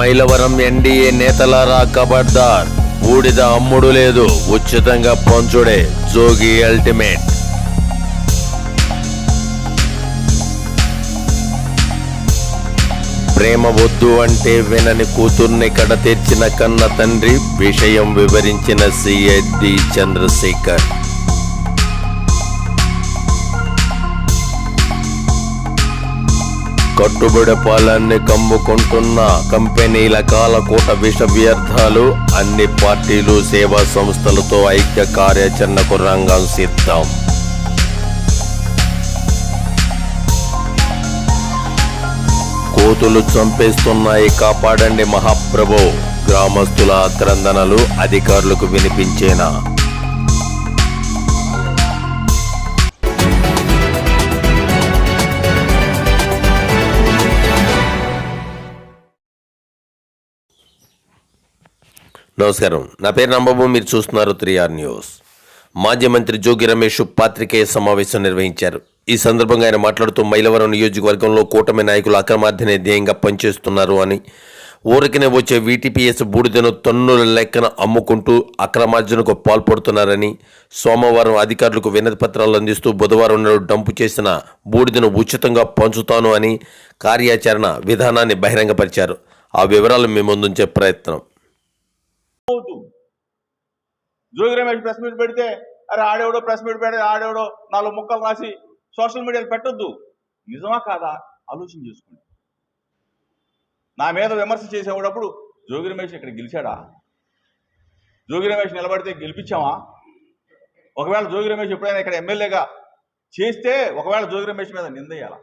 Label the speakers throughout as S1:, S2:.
S1: Mylavaram NDA నేతలారా కబడ్దార్. బూడిద అమ్ముడు లేదు ఉచితంగా పంచుడే జోగి అల్టిమేట్. ప్రేమ వద్దు అంటే వినని కూతుర్ని కడ తెచ్చిన కన్న తండ్రి విషయం వివరించిన సిఎడ్డి చంద్రశేఖర్. కట్టుబడి పాలన్ని కమ్ముకుంటున్న కంపెనీల కాలకూట విష వ్యర్థాలు. అన్ని పార్టీలు సేవా సంస్థలతో ఐక్య కార్యాచరణకు రంగం సిద్ధం. కోతులు చంపేస్తున్నాయి కాపాడండి మహాప్రభు. గ్రామస్తుల ఆక్రందనలు అధికారులకు వినిపించేనా? నమస్కారం. నా పేరు నంబాబు మీరు చూస్తున్నారు త్రీ ఆర్ న్యూస్. మాజీ మంత్రి జోగి రమేష్ పాత్రికేయ సమావేశం నిర్వహించారు. ఈ సందర్భంగా ఆయన మాట్లాడుతూ మైలవరం నియోజకవర్గంలో కూటమి నాయకులు అక్రమార్జనే ధ్యేయంగా పనిచేస్తున్నారు అని. ఊరికనే వచ్చే వీటీపీఎస్ బూడిదను తన్నుల లెక్కన అమ్ముకుంటూ అక్రమార్జనకు పాల్పడుతున్నారని సోమవారం అధికారులకు వినతి పత్రాలు అందిస్తూ బుధవారం నాడు డంపు చేసిన బూడిదను ఉచితంగా పంచుతాను అని కార్యాచరణ విధానాన్ని బహిరంగపరిచారు. ఆ వివరాలు మేము ముందుంచే ప్రయత్నం.
S2: అవుతూ జోగి రమేష్ ప్రెస్ మీట్ పెడితే అరే ఆడేవడో ప్రెస్ మీట్ పెడితే ఆడేవడో నాలుగు ముక్కలు రాసి సోషల్ మీడియాలో పెట్టొద్దు. నిజమా కాదా? ఆలోచన చేసుకోండి. నా మీద విమర్శ చేసేవాడప్పుడు జోగి రమేష్ ఇక్కడ గెలిచాడా? జోగి రమేష్ నిలబడితే గెలిపించామా? ఒకవేళ జోగి రమేష్ ఎప్పుడైనా ఇక్కడ ఎమ్మెల్యేగా చేస్తే ఒకవేళ జోగి రమేష్ మీద నిందయ్యాల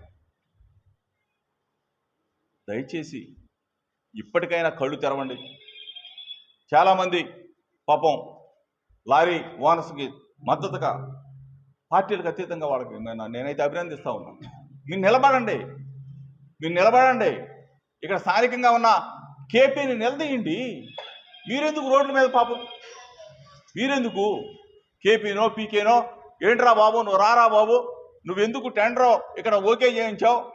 S2: దయచేసి ఇప్పటికైనా కళ్ళు తెరవండి. చాలామంది పాపం లారీ ఓనర్స్కి మద్దతుగా పార్టీలకు అతీతంగా వాళ్ళకి నేను- నేనైతే అభినందిస్తా ఉన్నాను మీరు నిలబడండి. మీరు నిలబడండి. ఇక్కడ స్థానికంగా ఉన్న కేపీని నిలదీయండి. మీరెందుకు రోడ్ల మీద పాపం? మీరెందుకు కేపీనో పీకేనో ఏంట్రా బాబు నువ్వు రారా బాబు? నువ్వెందుకు టెండర్ ఇక్కడ ఓకే చేయించావు?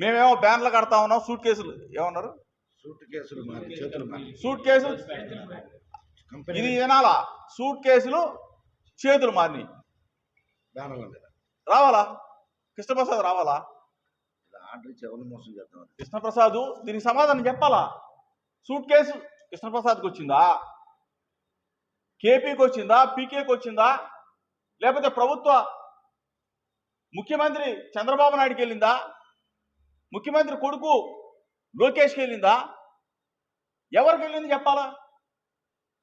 S2: మేమేమో బ్యాన్లు కడతా ఉన్నాం సూట్ కేసులు. ఏమన్నారు?
S3: సూట్ కేసులు
S2: ఇది వినాలా సూట్ కేసులు చేతులు మారినాయి. రావాలా? కృష్ణప్రసాద్ రావాలా? కృష్ణప్రసాద్ దీనికి సమాధానం చెప్పాలా? సూట్ కేసు కృష్ణప్రసాద్కి వచ్చిందా? కేపీకి వచ్చిందా? పీకేకి వచ్చిందా? లేకపోతే ప్రభుత్వ ముఖ్యమంత్రి చంద్రబాబు నాయుడుకి వెళ్ళిందా? ముఖ్యమంత్రి కొడుకు లోకేష్కి వెళ్ళిందా? ఎవరికి వెళ్ళింది చెప్పాలా?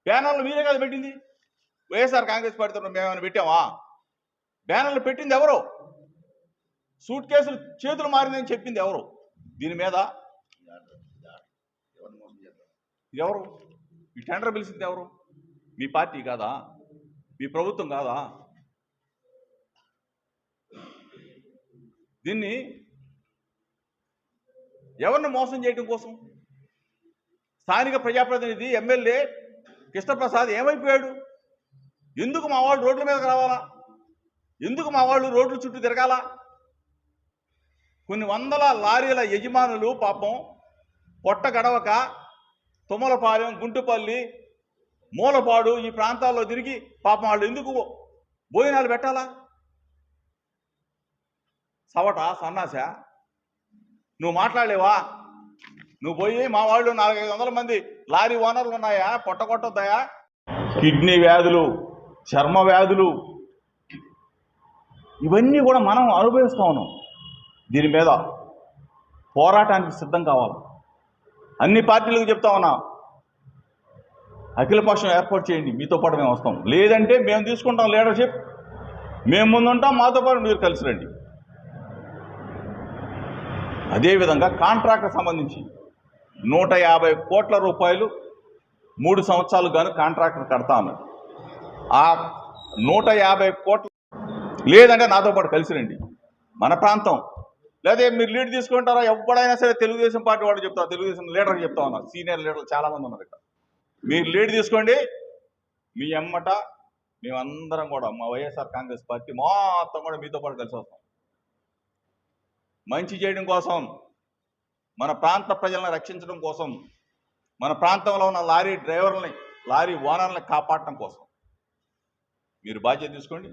S2: బ్యానర్లు మీరే కదా పెట్టింది. వైఎస్ఆర్ కాంగ్రెస్ పార్టీతో మేమేమైనా పెట్టామా? బ్యానర్లు పెట్టింది ఎవరు? సూట్ కేసులు చేతులు మారిందని చెప్పింది ఎవరు? దీని మీద ఇది ఎవరు? ఈ టెండర్ పిలిచింది ఎవరు? మీ పార్టీ కాదా? మీ ప్రభుత్వం కాదా? దీన్ని ఎవరిని మోసం చేయడం కోసం? స్థానిక ప్రజాప్రతినిధి ఎమ్మెల్యే కృష్ణప్రసాద్ ఏమైపోయాడు? ఎందుకు మా వాళ్ళు రోడ్ల మీదకి రావాలా? ఎందుకు మా వాళ్ళు రోడ్ల చుట్టూ తిరగాల? కొన్ని వందల లారీల యజమానులు పాపం పొట్ట గడవక తుమ్మలపాలెం గుంటుపల్లి మూలపాడు ఈ ప్రాంతాల్లో తిరిగి పాపం వాళ్ళు ఎందుకు భోజనాలు పెట్టాలా? సవట సన్నాస? నువ్వు మాట్లాడలేవా నువ్వు పోయి మా వాళ్ళు నాలుగైదు వందల మంది లారీ ఓనర్లు ఉన్నాయా? పొట్టగొట్టొద్దాయా కిడ్నీ వ్యాధులు చర్మ వ్యాధులు. ఇవన్నీ కూడా మనం అనుభవిస్తూ ఉన్నాం. దీని మీద పోరాటానికి సిద్ధం కావాలి. అన్ని పార్టీలకు చెప్తా ఉన్నా. అఖిలపక్షం ఏర్పాటు చేయండి. మీతో పాటు మేము వస్తాం. లేదంటే మేము తీసుకుంటాం లీడర్షిప్. మేము ముందుంటాం మాతో పాటు మీరు కలిసి రండి. అదేవిధంగా కాంట్రాక్ట్ సంబంధించి నూట యాభై కోట్ల రూపాయలు మూడు సంవత్సరాలు గాను కాంట్రాక్ట్ కడతా ఆ నూట యాభై కోట్ల లేదంటే నాతో పాటు కలిసి రండి. మన ప్రాంతం. లేదా మీరు లీడ్ తీసుకుంటారా? ఎవడైనా సరే తెలుగుదేశం పార్టీ వాళ్ళు చెప్తారు. తెలుగుదేశం లీడర్ చెప్తా ఉన్నారు. సీనియర్ లీడర్లు చాలామంది ఉన్నారు ఇక్కడ. మీరు లీడ్ తీసుకోండి. మీ అమ్మట మేమందరం కూడా మా వైఎస్ఆర్ కాంగ్రెస్ పార్టీ మొత్తం కూడా మీతో పాటు కలిసి వస్తాం. మంచి చేయడం కోసం మన ప్రాంత ప్రజలను రక్షించడం కోసం మన ప్రాంతంలో ఉన్న లారీ డ్రైవర్లని లారీ ఓనర్లని కాపాడటం కోసం. మీరు బాధ్యత తీసుకోండి.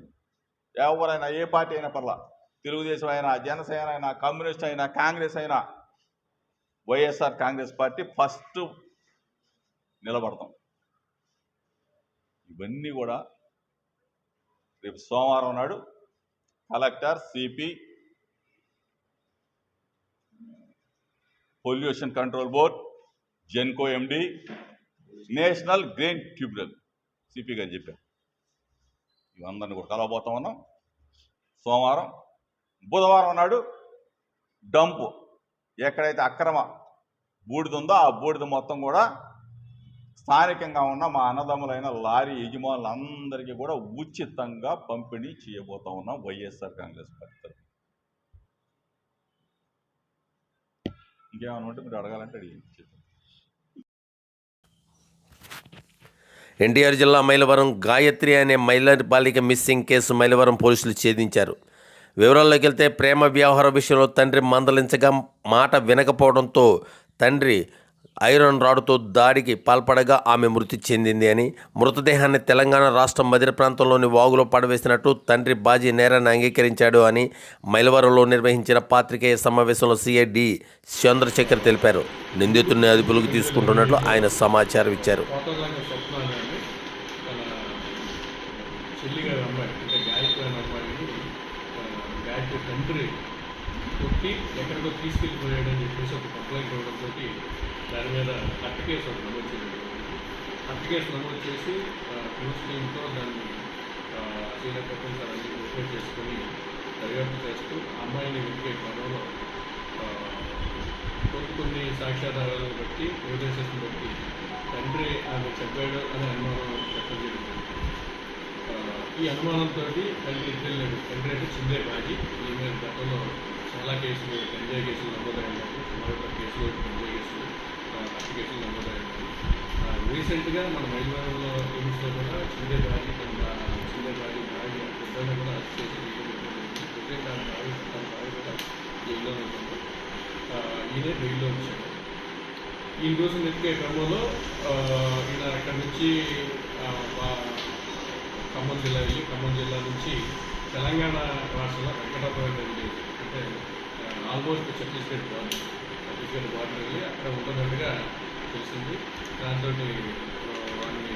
S2: ఎవరైనా ఏ పార్టీ అయినా పర్లా తెలుగుదేశం అయినా జనసేన అయినా కమ్యూనిస్ట్ అయినా కాంగ్రెస్ అయినా వైఎస్ఆర్ కాంగ్రెస్ పార్టీ ఫస్ట్ నిలబడతాం. ఇవన్నీ కూడా రేపు సోమవారం నాడు collector CP pollution control board Genco MD national green tribunal CP గారు చెప్పారు. ఇవందరిని కూడా కలవబోతా ఉన్నాం. సోమవారం బుధవారం నాడు డంపు. ఎక్కడైతే అక్రమ బూడిద ఉందో ఆ బూడిద మొత్తం కూడా స్థానికంగా ఉన్న మా అన్నదమ్ములైన లారీ యజమానులందరికీ కూడా ఉచితంగా పంపిణీ చేయబోతా ఉన్నాం. వైఎస్ఆర్ కాంగ్రెస్ పార్టీ ఇంకేమైనా ఉంటే మీరు అడగాలంటే అడిగింది
S1: ఎన్టీఆర్ జిల్లా మైలవరం గాయత్రి అనే మహిళ బాలిక మిస్సింగ్ కేసు మైలవరం పోలీసులు ఛేదించారు. వివరాల్లోకి వెళ్తే ప్రేమ వ్యవహార విషయంలో తండ్రి మందలించగా మాట వినకపోవడంతో తండ్రి ఐరన్ రాడ్తో దాడికి పాల్పడగా ఆమె మృతి చెందింది అని మృతదేహాన్ని తెలంగాణ రాష్ట్రం మదిర ప్రాంతంలోని వాగులో పడవేసినట్టు తండ్రి బాజీ నేరాన్ని అంగీకరించాడు అని మైలవరంలో నిర్వహించిన పాత్రికేయ సమావేశంలో సిఐడి చంద్రశేఖర్ తెలిపారు. నిందితుడిని అదుపులోకి తీసుకుంటున్నట్లు ఆయన సమాచారం ఇచ్చారు.
S4: తండ్రి కొట్టి ఎక్కడికో తీసుకెళ్ళిపోయాడని చెప్పేసి ఒక కంప్లైంట్ ఇవ్వడంతో దాని మీద హత్య కేసు ఒకటి నమోదు చేయడం హత్య కేసు నమోదు చేసి ప్రిన్సిపల్తో దాన్ని సీనియర్ ప్రొఫెసర్ అన్ని రిపోర్ట్ చేసుకొని దర్యాప్తు చేస్తూ అమ్మాయిని వెతికే క్రమంలో కొన్ని కొన్ని సాక్ష్యాధారాలను బట్టి ఎవిడెన్సెస్ని బట్టి తండ్రి ఆమె చెప్పాడు అనే అనుమానం వ్యక్తం చేయడం ఈ అనుమానంతో తండ్రి ఇద్దరు తండ్రి అంటే చిందే బాజీ. ఈమె గతంలో చాలా కేసులు గంజాయి కేసులు నమోదయ్యాయి మరొక కేసులు గంజాయి కేసులు. ఆ, హత్య రీసెంట్గా మన మైలవరంలో లిమిట్స్లో కూడా చిందే బాజీ తన బా- చిందే బాజీ బాజీ ఇద్దరిని కూడా అరెస్ట్ చేసి ప్రజెంట్ ఆమె బావి తన బావి కూడా జైల్లో ఉంటుంది ఈయన ఈయనే బెయిల్లో వచ్చాడు. ఈయన కోసం వెతికే క్రమంలో ఈయన అక్కడి నుంచి ఖమ్మం జిల్లా వెళ్ళి ఖమ్మం జిల్లా నుంచి తెలంగాణ రాష్ట్రంలో వెంకటాపురం వెళ్ళి అంటే ఆల్మోస్ట్ ఛత్తీస్గఢ్ బాగుంది ఛత్తీస్గఢ్ బార్డర్ వెళ్ళి అక్కడ ఉంటున్నట్టుగా తెలిసింది. దాంతో వాడిని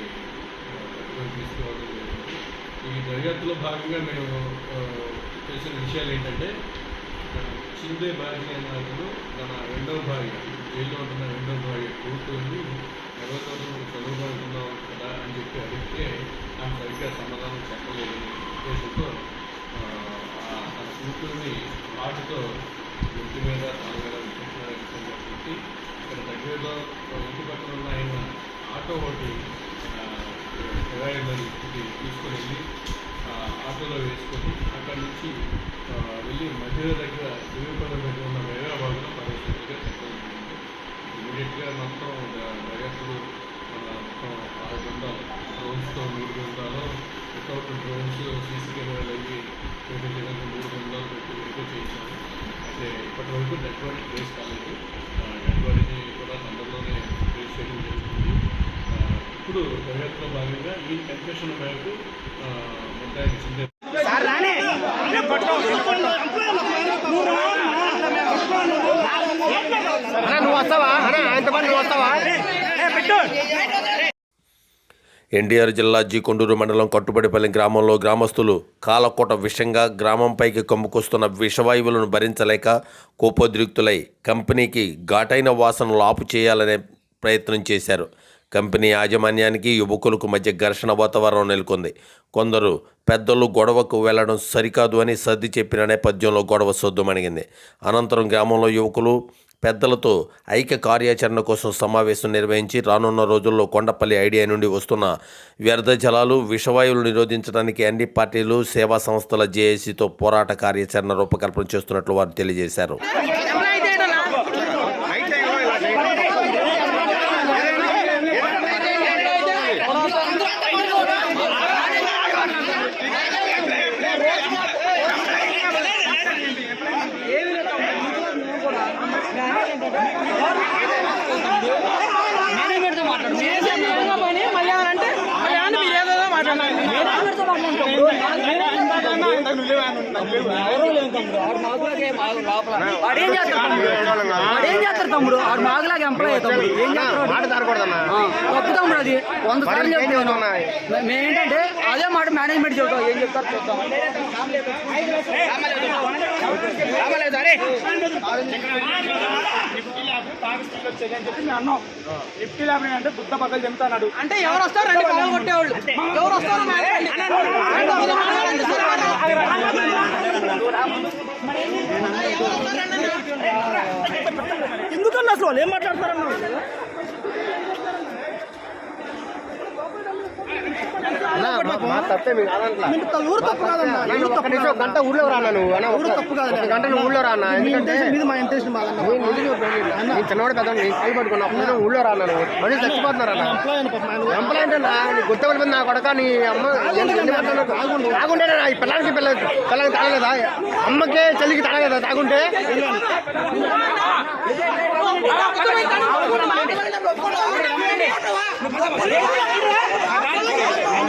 S4: పట్టుకొని తీసుకోవడం జరిగింది. ఈ దర్యాప్తులో భాగంగా మేము చేసిన తెలిసిన విషయాలు ఏంటంటే చిందే భార్య అనే అతను తన రెండవ భార్య జైల్లో ఉంటున్న రెండవ భార్య కూతుర్ని ఎవరితో చదువుకుంటున్నావు కదా అని చెప్పి అడిగితే ఆమె సరిగ్గా సమాధానం చెప్పలేదని ఉద్దేశంతో ఆ, కూతుర్ని ఆటతో ఇంటి మీద తల ఇక్కడ దగ్గరలో ఇంటి పక్కన ఉన్న ఆయన ఆటో ఒకటి కిరాయిలో ఇంటికి తీసుకొని వెళ్ళి ఆటోలో వేసుకొని అక్కడి నుంచి వెళ్ళి మధ్యలో దగ్గర తిరుగుపల్లి దగ్గర ఉన్న హైదరాబాద్లో పరిస్థితిగా ఇమీడియట్గా మొత్తం ద- దర్యాప్తులు మన మొత్తం ఆరు బృందాలు డ్రోన్స్తో మూడు బృందాలు వితౌట్ డ్రోన్స్ సీసీ కెమెరాలు అవి మూడు బృందాలు పెట్టి వెరిఫై చేయించాము అయితే ఇప్పటి వరకు డెడ్ బాడీ ట్రేస్ కాలేదు డెడ్ బాడీని కూడా తొందరలోనే ట్రేస్ చేయడం జరుగుతుంది. ఇప్పుడు దర్యాప్తులో భాగంగా ఈ కన్ఫెషన్ మేరకు ముద్దాయికి చిందే
S5: అన్నా నువ్వు వస్తావా? అన్నా పాటు నువ్వు వస్తావా?
S1: ఎన్టీఆర్ జిల్లా జీకొండూరు మండలం కట్టుబడిపల్లి గ్రామంలో గ్రామస్తులు కాలకోట విషంగా గ్రామంపైకి కమ్ముకొస్తున్న విషవాయువులను భరించలేక కోపోద్రిక్తులై కంపెనీకి ఘాటైన వాసనలు ఆపు చేయాలనే ప్రయత్నం చేశారు. కంపెనీ యాజమాన్యానికి యువకులకు మధ్య ఘర్షణ వాతావరణం నెలకొంది. కొందరు పెద్దలు గొడవకు వెళ్ళడం సరికాదు అని సర్ది చెప్పిన నేపథ్యంలో గొడవ సొద్దుమణిగింది అనంతరం గ్రామంలో యువకులు పెద్దలతో ఐక్య కార్యాచరణ కోసం సమావేశం నిర్వహించి రానున్న రోజుల్లో కొండపల్లి ఐడియా నుండి వస్తున్న వ్యర్థ జలాలు విషవాయువులు నిరోధించడానికి అన్ని పార్టీలు సేవా సంస్థల జేఏసీతో పోరాట కార్యాచరణ రూపకల్పన చేస్తున్నట్లు వారు తెలియజేశారు.
S6: వాడేం చేస్తారు తమ్ముడు ఆడు మాగలాగా ఎంప్లాయ్ తమ్ముడు. ఏం తమ్ముడు? అది. వంద సార్లు చెప్తాను మేమేంటంటే అదే మాట మేనేజ్మెంట్ చెబుతాం ఏం చెప్తారు చూద్దాం అంటే ఎవరు వస్తారు రండి పగలు కొట్టేవాళ్ళు ఎవరు వస్తారు. ఎందుకన్నా అసలు ఏం మాట్లాడతారన్నా
S5: మా తప్పే మీకు కాదంట్లా.
S6: ఊరు తప్పు కాదన్నా.
S5: గంట ఊళ్ళో రానా నువ్వు? అన్న
S6: ఊరు తప్పు కాదు
S5: గంట నువ్వు ఊళ్ళో రానా? ఎందుకంటే
S6: మా బాగా.
S5: నేను చిన్నవాడు కదా నేను కై పట్టుకున్నా అప్పుడు ఊళ్ళో రానా నువ్వు? మళ్ళీ చచ్చిపోతున్నారు అన్న? ఎంప్లాయ్ అంటే గుర్తవలి మీద నా కొడక నీ అమ్మ తాగుంటే ఈ పిల్లలకి పిల్ల పిల్లలకి తాగలేదా? అమ్మకే చెల్లికి తాగలేదా? తాగుంటే?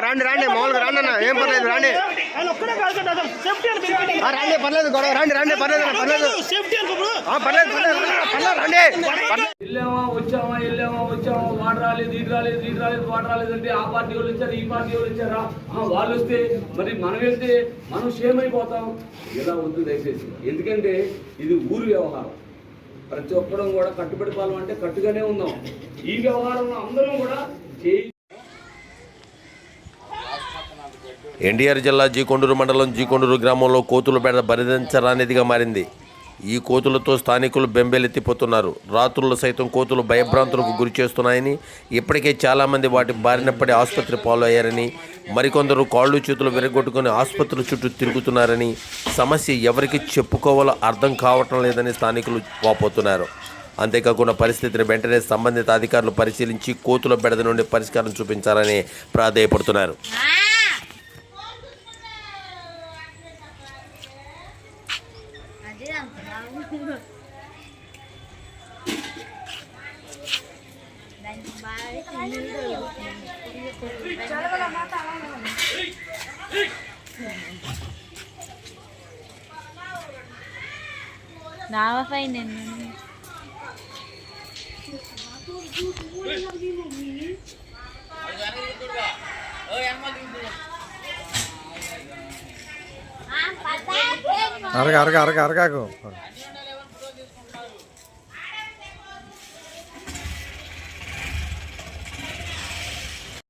S5: రండి రండి మామూలుగా రండి అన్న ఏం పర్లేదు రండి. ఆ, రండి పర్లేదు గొడవ రండి రండి పర్లేదు అన్న, పర్లేదు పర్లేదు పర్లేదు పర్లేదు రండి.
S7: వెళ్ళామా వచ్చామా వెళ్ళామా వచ్చామా వాడు రాలేదు ఇటు రాలేదు ఇటు రాలేదు వాడు రాలేదు అంటే ఆ పార్టీ వాళ్ళు వచ్చారు ఈ పార్టీ వాళ్ళు వచ్చారా? వాళ్ళు వస్తే మరి మనం వెళ్తే మనం సేమ్ అయిపోతాం ఇలా వద్దు దయచేసి. ఎందుకంటే ఇది ఊరు వ్యవహారం. ప్రతి ఒక్కడం కూడా కట్టుబడి పాలం అంటే కట్టుగానే ఉందాం ఈ వ్యవహారంలో అందరం కూడా చేయి
S1: ఎన్టీఆర్ జిల్లా జీకొండూరు మండలం జీకొండూరు గ్రామంలో కోతుల బెడ భరించరానిదిగా మారింది. ఈ కోతులతో స్థానికులు బెంబేలెత్తిపోతున్నారు. రాత్రులు సైతం కోతులు భయభ్రాంతులకు గురి చేస్తున్నాయని ఇప్పటికే చాలామంది వాటి బారిన పడి ఆసుపత్రి పాలయ్యారని మరికొందరు కాళ్ళు చేతులు విరగొట్టుకుని ఆసుపత్రుల చుట్టూ తిరుగుతున్నారని సమస్య ఎవరికి చెప్పుకోవాలో అర్థం కావటం లేదని స్థానికులు వాపోతున్నారు. అంతేకాకుండా పరిస్థితిని వెంటనే సంబంధిత అధికారులు పరిశీలించి కోతుల బెడద నుండి పరిష్కారం చూపించాలని ప్రాధేయపడుతున్నారు
S8: అదే అంటున్నావు దానికి బాగా నీళ్ళు నావపై నిన్ను
S9: అరగ అరగ అరగ అరగాకు